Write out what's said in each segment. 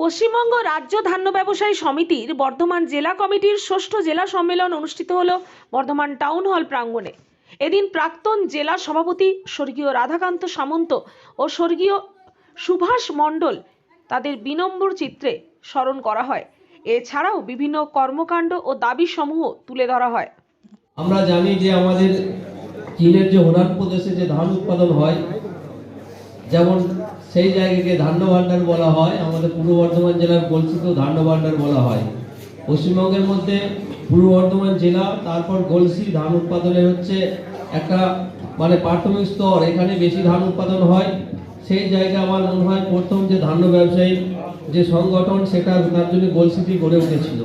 পশ্চিমবঙ্গ রাজ্য ধান্য ব্যবসায়ী সমিতির বর্ধমান জেলা কমিটির ষষ্ঠ জেলা সম্মেলন অনুষ্ঠিত হল বর্ধমান টাউন হল প্রাঙ্গণে। এদিন প্রাক্তন জেলা সভাপতি স্বর্গীয় রাধাকান্ত সামন্ত ও স্বর্গীয় সুভাষ মণ্ডল তাদের বিনম্বর চিত্রে স্মরণ করা হয়। এছাড়াও বিভিন্ন কর্মকাণ্ড ও দাবি সমূহ তুলে ধরা হয়। আমরা জানি যে আমাদের চীনের যে হোনার প্রদেশে যে ধান উৎপাদন হয়, যেমন সেই জায়গাকে ধান্য ভাণ্ডার বলা হয়। আমাদের পূর্ব বর্ধমান জেলার গলসিকেও ধান্য ভাণ্ডার বলা হয়। পশ্চিমবঙ্গের মধ্যে পূর্ব বর্ধমান জেলা, তারপর গলসি ধান উৎপাদনে হচ্ছে একটা মানে প্রাথমিক স্তর। এখানে বেশি ধান উৎপাদন হয়। সেই জায়গা আমার মনে হয় প্রথম যে ধান্য ব্যবসায়ী যে সংগঠন, সেটা তার জন্য গলসিটি গড়ে উঠেছিল।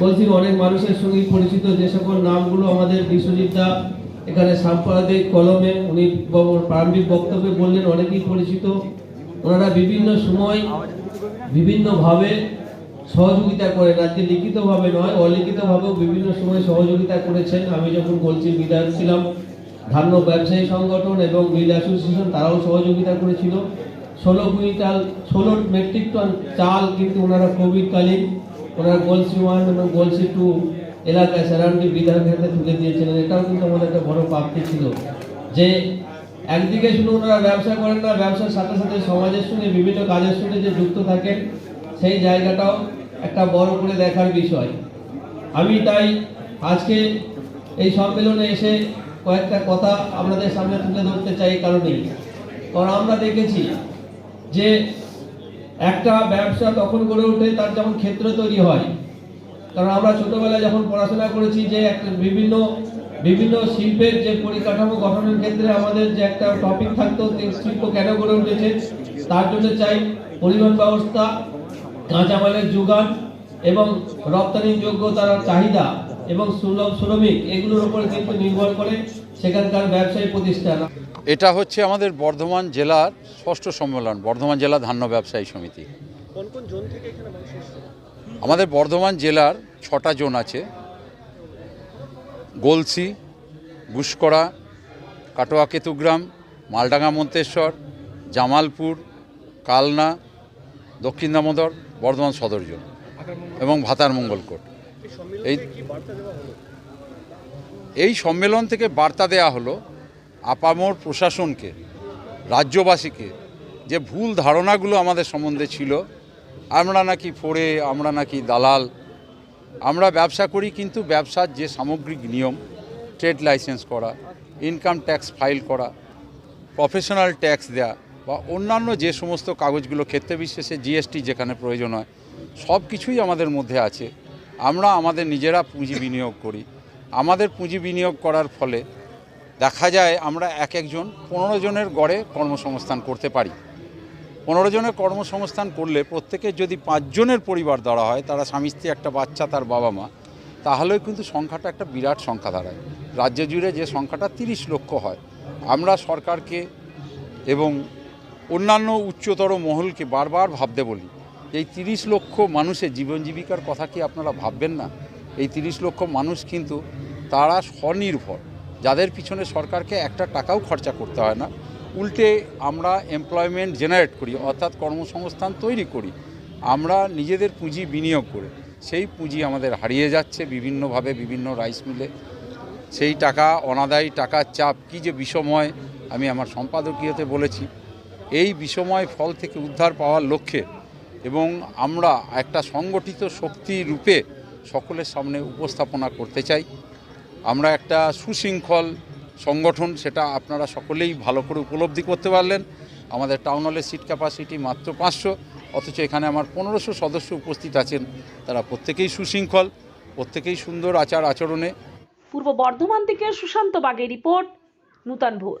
বলছিলাম অনেক মানুষের সঙ্গে পরিচিত যে সকল নামগুলো আমাদের বিশ্বজিৎ দা এখানে সাম্প্রদায়িক কলমে উনি প্রারম্ভিক বক্তব্যে বললেন, অনেকেই পরিচিত। ওনারা বিভিন্ন সময় বিভিন্নভাবে সহযোগিতা করেন আজকে লিখিতভাবে নয়, অলিখিতভাবেও বিভিন্ন সময় সহযোগিতা করেছেন। আমি যখন গলচির বিধায়ক ছিলাম, ধান্য ব্যবসায়ী সংগঠন এবং মিল অ্যাসোসিয়েশন, তারাও সহযোগিতা করেছিল। ষোলো কুইন্টাল, ষোলো মেট্রিক টন চাল কিন্তু ওনারা কোভিডকালীন, ওনারা গোলসি ওয়ান এবং গোলসি টু এলাকায় সারাউন্ডিং বিধায়কের হাতে তুলে দিয়েছিলেন। এটাও কিন্তু আমাদের একটা বড় প্রাপ্তি ছিল। যে একদিকে শুধু ওনারা ব্যবসা করেন না, ব্যবসার সাথে সাথে সমাজের সঙ্গে, বিভিন্ন কাজের সঙ্গে যে যুক্ত থাকেন, সেই জায়গাটাও একটা বড় করে দেখার বিষয়। আমি তাই আজকে এই সম্মেলনে এসে কয়েকটা কথা আপনাদের সামনে তুলে ধরতে চাই কারণেই। কারণ আমরা দেখেছি যে একটা ব্যবসা তখন গড়ে ওঠে, তার যেমন ক্ষেত্র তৈরি হয় কারণ আমরা ছোটবেলায় যখন পড়াশোনা করেছি যে একটা বিভিন্ন বিভিন্ন শিল্পের যে পরিকাঠামো গঠনের ক্ষেত্রে আমাদের যে একটা টপিক থাকতো শিল্প কেন গড়ে উঠেছে তার জন্য চাই পরিবহন ব্যবস্থা কাঁচামালের যোগান এবং রপ্তানির যোগ্য তার চাহিদা এবং সুলভ শ্রমিক এগুলোর উপর কিন্তু নির্ভর করে সেখানকার ব্যবসায়ী প্রতিষ্ঠান। এটা হচ্ছে আমাদের বর্ধমান জেলার ষষ্ঠ সম্মেলন বর্ধমান জেলা ধান্য ব্যবসায়ী সমিতি। কোন কোন জোন থেকে এখানে আমাদের বর্ধমান জেলার ছটা জোন আছে। গোলসি, গুসকরা, কাটোয়া কেতুগ্রাম, মালডাঙ্গা মন্তেশ্বর, জামালপুর, কালনা, দক্ষিণ দামোদর, বর্ধমান সদর জোন এবং ভাতার মঙ্গলকোট এই এই সম্মেলন থেকে বার্তা দেয়া হলো আপামোর প্রশাসনকে, রাজ্যবাসীকে যে ভুল ধারণাগুলো আমাদের সম্বন্ধে ছিল আমরা নাকি ফোড়ে, আমরা নাকি দালাল। আমরা ব্যবসা করি কিন্তু ব্যবসার যে সামগ্রিক নিয়ম, ট্রেড লাইসেন্স করা, ইনকাম ট্যাক্স ফাইল করা, প্রফেশনাল ট্যাক্স দেয়া বা অন্যান্য যে সমস্ত কাগজগুলো ক্ষেত্রে বিশেষে জিএসটি যেখানে প্রয়োজন হয়, সব কিছুই আমাদের মধ্যে আছে। আমরা আমাদের নিজেরা পুঁজি বিনিয়োগ করি। আমাদের পুঁজি বিনিয়োগ করার ফলে দেখা যায় আমরা এক একজন পনেরো জনের গড়ে কর্মসংস্থান করতে পারি। পনেরো জনের কর্মসংস্থান করলে প্রত্যেকের যদি পাঁচজনের পরিবার ধরা হয়, তারা স্বামী স্ত্রী, একটা বাচ্চা, তার বাবা মা, তাহলেও কিন্তু সংখ্যাটা একটা বিরাট সংখ্যা দাঁড়ায়। রাজ্য জুড়ে যে সংখ্যাটা তিরিশ লক্ষ হয়, আমরা সরকারকে এবং অন্যান্য উচ্চতর মহলকে বারবার ভাবতে বলি, এই তিরিশ লক্ষ মানুষের জীবন জীবিকার কথা কি আপনারা ভাববেন না? এই তিরিশ লক্ষ মানুষ কিন্তু তারা স্বনির্ভর, যাদের পিছনে সরকারকে একটা টাকাও খরচা করতে হয় না। উল্টে আমরা এমপ্লয়মেন্ট জেনারেট করি, অর্থাৎ কর্মসংস্থান তৈরি করি। আমরা নিজেদের পুঁজি বিনিয়োগ করে, সেই পুঁজি আমাদের হারিয়ে যাচ্ছে বিভিন্নভাবে, বিভিন্ন রাইস মিলে সেই টাকা, অনাদায়ী টাকার চাপ, কী যে বিষময়, আমি আমার সম্পাদকীয়তে বলেছি। এই বিষময় ফল থেকে উদ্ধার পাওয়ার লক্ষ্যে এবং আমরা একটা সংগঠিত শক্তি রূপে সকলের সামনে উপস্থাপনা করতে চাই। আমরা একটা সুশৃঙ্খল সংগঠন, সেটা আপনারা সকলেই ভালো করে উপলব্ধি করতে পারলেন। আমাদের টাউন হলের সিট ক্যাপাসিটি মাত্র পাঁচশো, অথচ এখানে আমার পনেরোশো সদস্য উপস্থিত আছেন। তারা প্রত্যেকেই সুশৃঙ্খল, প্রত্যেকেই সুন্দর আচার আচরণে। পূর্ব বর্ধমান থেকে সুশান্ত বাগের রিপোর্ট, নূতন ভোর।